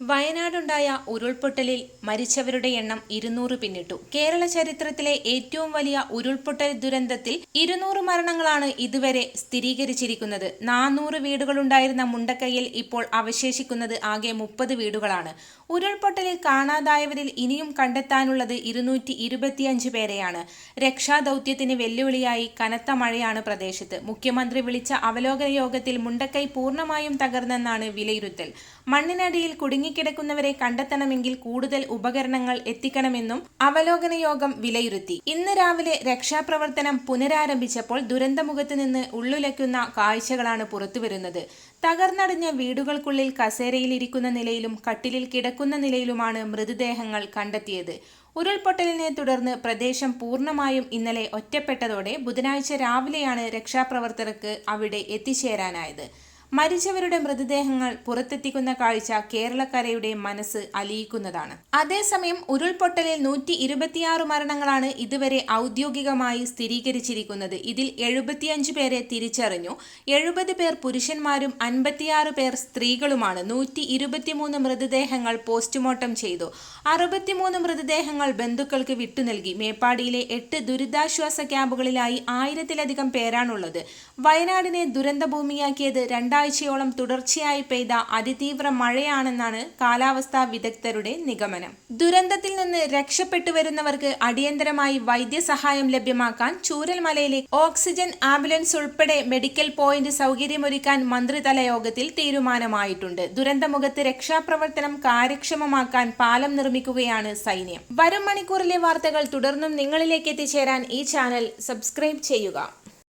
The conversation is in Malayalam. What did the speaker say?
വയനാടുണ്ടായ ഉരുൾപൊട്ടലിൽ മരിച്ചവരുടെ എണ്ണം ഇരുന്നൂറ് പിന്നിട്ടു. കേരള ചരിത്രത്തിലെ ഏറ്റവും വലിയ ഉരുൾപൊട്ടൽ ദുരന്തത്തിൽ ഇരുന്നൂറ് മരണങ്ങളാണ് ഇതുവരെ സ്ഥിരീകരിച്ചിരിക്കുന്നത്. നാനൂറ് വീടുകളുണ്ടായിരുന്ന മുണ്ടക്കൈയിൽ ഇപ്പോൾ അവശേഷിക്കുന്നത് ആകെ മുപ്പത് വീടുകളാണ്. ഉരുൾപൊട്ടലിൽ കാണാതായവരിൽ ഇനിയും കണ്ടെത്താനുള്ളത് ഇരുന്നൂറ്റി ഇരുപത്തിയഞ്ച് പേരെയാണ്. രക്ഷാദൌത്യത്തിന് വെല്ലുവിളിയായി കനത്ത മഴയാണ് പ്രദേശത്ത്. മുഖ്യമന്ത്രി വിളിച്ച അവലോകന യോഗത്തിൽ മുണ്ടക്കൈ പൂർണമായും തകർന്നെന്നാണ് വിലയിരുത്തൽ. മണ്ണിനടിയിൽ കുടുങ്ങിക്കിടക്കുന്നവരെ കണ്ടെത്തണമെങ്കിൽ കൂടുതൽ ഉപകരണങ്ങൾ എത്തിക്കണമെന്നും അവലോകന യോഗം വിലയിരുത്തി. ഇന്ന് രാവിലെ രക്ഷാപ്രവർത്തനം പുനരാരംഭിച്ചപ്പോൾ ദുരന്തമുഖത്ത് നിന്ന് ഉള്ളുലയ്ക്കുന്ന കാഴ്ചകളാണ് പുറത്തുവരുന്നത്. തകർന്നടിഞ്ഞ വീടുകൾക്കുള്ളിൽ കസേരയിലിരിക്കുന്ന നിലയിലും കട്ടിലിൽ കിടക്കുന്ന നിലയിലുമാണ് മൃതദേഹങ്ങൾ കണ്ടെത്തിയത്. ഉരുൾപൊട്ടലിനെ തുടർന്ന് പ്രദേശം പൂർണമായും ഇന്നലെ ഒറ്റപ്പെട്ടതോടെ ബുധനാഴ്ച രാവിലെയാണ് രക്ഷാപ്രവർത്തകർക്ക് അവിടെ എത്തിച്ചേരാനായത്. മരിച്ചവരുടെ മൃതദേഹങ്ങൾ പുറത്തെത്തിക്കുന്ന കാഴ്ച കേരളക്കരയുടെ മനസ്സ് അലിയിക്കുന്നതാണ്. അതേസമയം ഉരുൾപൊട്ടലിൽ നൂറ്റി ഇരുപത്തിയാറ് മരണങ്ങളാണ് ഇതുവരെ ഔദ്യോഗികമായി സ്ഥിരീകരിച്ചിരിക്കുന്നത്. ഇതിൽ എഴുപത്തിയഞ്ച് പേരെ തിരിച്ചറിഞ്ഞു. എഴുപത് പേർ പുരുഷന്മാരും അൻപത്തിയാറ് പേർ സ്ത്രീകളുമാണ് നൂറ്റി ഇരുപത്തിമൂന്ന് മൃതദേഹങ്ങൾ പോസ്റ്റ്മോർട്ടം ചെയ്തു. അറുപത്തിമൂന്ന് മൃതദേഹങ്ങൾ ബന്ധുക്കൾക്ക് വിട്ടു നൽകി. മേപ്പാടിയിലെ എട്ട് ദുരിതാശ്വാസ ക്യാമ്പുകളിലായി ആയിരത്തിലധികം പേരാണുള്ളത്. വയനാടിനെ ദുരന്തഭൂമിയാക്കിയത് രണ്ടാഴ്ചയോളം തുടർച്ചയായി പെയ്ത അതിതീവ്ര മഴയാണെന്നാണ് കാലാവസ്ഥാ വിദഗ്ധരുടെ നിഗമനം. ദുരന്തത്തിൽ നിന്ന് രക്ഷപ്പെട്ടു വരുന്നവർക്ക് അടിയന്തരമായി വൈദ്യസഹായം ലഭ്യമാക്കാൻ ചൂരൽമലയിലെ ഓക്സിജൻ ആംബുലൻസ് ഉൾപ്പെടെ മെഡിക്കൽ പോയിന്റ് സൗകര്യമൊരുക്കാൻ മന്ത്രിതല യോഗത്തിൽ തീരുമാനമായിട്ടുണ്ട്. ദുരന്തമുഖത്ത് രക്ഷാപ്രവർത്തനം കാര്യക്ഷമമാക്കാൻ പാലം നിർമ്മിക്കുകയാണ് സൈന്യം. വരും മണിക്കൂറിലെ വാർത്തകൾ തുടർന്നും നിങ്ങളിലേക്ക് എത്തിച്ചേരാൻ ഈ ചാനൽ സബ്സ്ക്രൈബ് ചെയ്യുക.